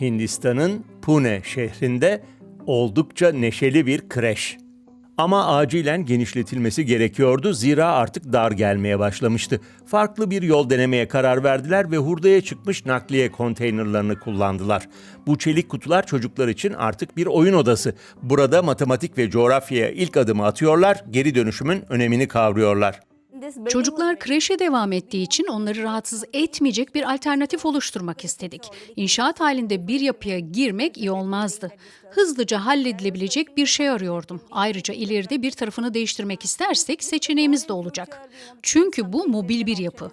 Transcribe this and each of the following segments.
Hindistan'ın Pune şehrinde oldukça neşeli bir kreş. Ama acilen genişletilmesi gerekiyordu zira artık dar gelmeye başlamıştı. Farklı bir yol denemeye karar verdiler ve hurdaya çıkmış nakliye konteynerlarını kullandılar. Bu çelik kutular çocuklar için artık bir oyun odası. Burada matematik ve coğrafyaya ilk adımı atıyorlar, geri dönüşümün önemini kavruyorlar. Çocuklar kreşe devam ettiği için onları rahatsız etmeyecek bir alternatif oluşturmak istedik. İnşaat halinde bir yapıya girmek iyi olmazdı. Hızlıca halledilebilecek bir şey arıyordum. Ayrıca ileride bir tarafını değiştirmek istersek seçeneğimiz de olacak. Çünkü bu mobil bir yapı.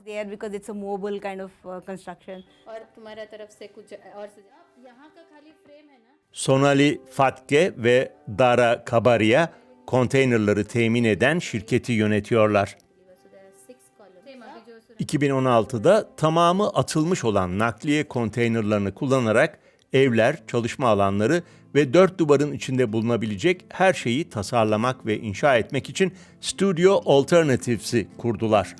Sonali Fatke ve Dara Kabaria konteynerları temin eden şirketi yönetiyorlar. 2016'da tamamı atılmış olan nakliye konteynerlarını kullanarak evler, çalışma alanları ve dört duvarın içinde bulunabilecek her şeyi tasarlamak ve inşa etmek için Studio Alternatives'i kurdular.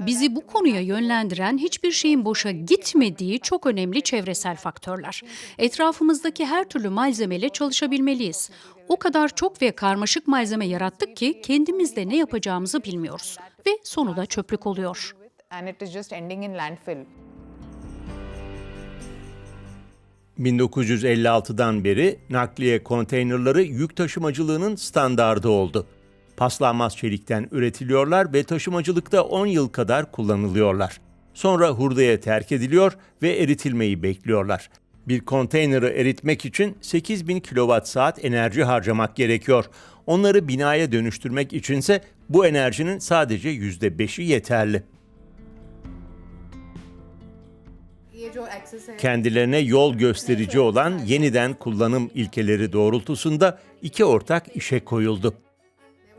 Bizi bu konuya yönlendiren hiçbir şeyin boşa gitmediği çok önemli çevresel faktörler. Etrafımızdaki her türlü malzemeyle çalışabilmeliyiz. O kadar çok ve karmaşık malzeme yarattık ki kendimiz de ne yapacağımızı bilmiyoruz ve sonu da çöplük oluyor. and it is just ending in landfill. 1956'dan beri nakliye konteynerları yük taşımacılığının standardı oldu. Paslanmaz çelikten üretiliyorlar ve taşımacılıkta 10 yıl kadar kullanılıyorlar. Sonra hurdaya terk ediliyor ve eritilmeyi bekliyorlar. Bir konteyneri eritmek için 8000 kilowatt saat enerji harcamak gerekiyor. Onları binaya dönüştürmek içinse bu enerjinin sadece %5'i yeterli. kendilerine yol gösterici olan yeniden kullanım ilkeleri doğrultusunda iki ortak işe koyuldu.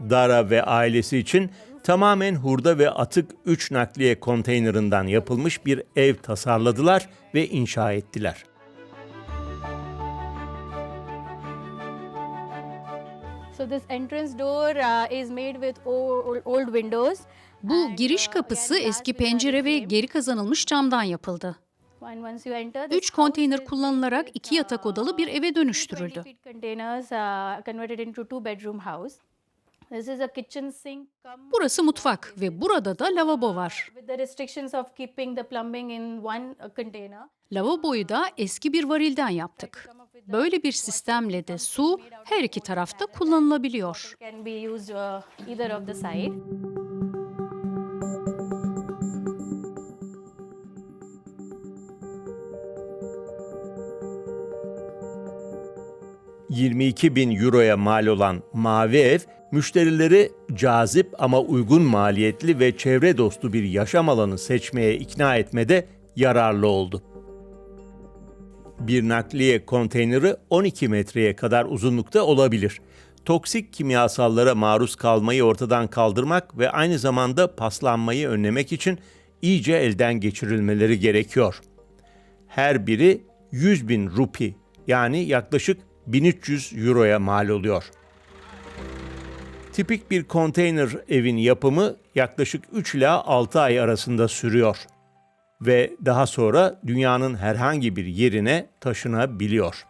Dara ve ailesi için tamamen hurda ve atık 3 nakliye konteynerinden yapılmış bir ev tasarladılar ve inşa ettiler. So this entrance door uh, is made with old, old windows. Bu giriş kapısı eski pencere ve geri kazanılmış camdan yapıldı. Üç konteyner kullanılarak iki yatak odalı bir eve dönüştürüldü. Burası mutfak ve burada da lavabo var. with the restrictions of keeping the plumbing in one uh, container. Lavaboyu da eski bir varilden yaptık. Böyle bir sistemle de su her iki tarafta kullanılabiliyor. Can be used uh, either of the side. – 22 bin euroya mal olan Mavi Ev, müşterileri cazip ama uygun maliyetli ve çevre dostu bir yaşam alanı seçmeye ikna etmede yararlı oldu. Bir nakliye konteyneri 12 metreye kadar uzunlukta olabilir. Toksik kimyasallara maruz kalmayı ortadan kaldırmak ve aynı zamanda paslanmayı önlemek için iyice elden geçirilmeleri gerekiyor. Her biri 100 bin rupi yani yaklaşık 1300 euroya mal oluyor. Tipik bir konteyner evin yapımı yaklaşık 3 ila 6 ay arasında sürüyor ve daha sonra dünyanın herhangi bir yerine taşınabiliyor.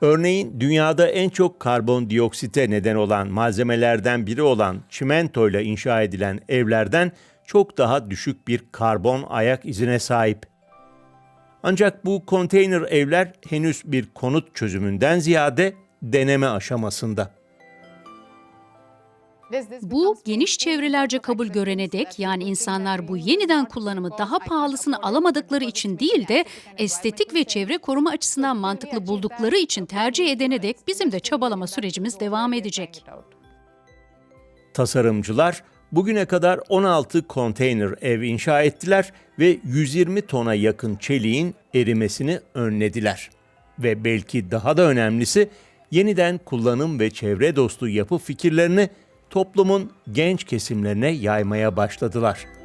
Örneğin dünyada en çok karbondioksite neden olan malzemelerden biri olan çimentoyla inşa edilen evlerden çok daha düşük bir karbon ayak izine sahip. Ancak bu konteyner evler henüz bir konut çözümünden ziyade deneme aşamasında. Bu geniş çevrelerce kabul görene dek yani insanlar bu yeniden kullanımı daha pahalısını alamadıkları için değil de estetik ve çevre koruma açısından mantıklı buldukları için tercih edene dek bizim de çabalama sürecimiz devam edecek. Tasarımcılar bugüne kadar 16 konteyner ev inşa ettiler ve 120 tona yakın çeliğin erimesini önlediler. Ve belki daha da önemlisi yeniden kullanım ve çevre dostu yapı fikirlerini toplumun genç kesimlerine yaymaya başladılar.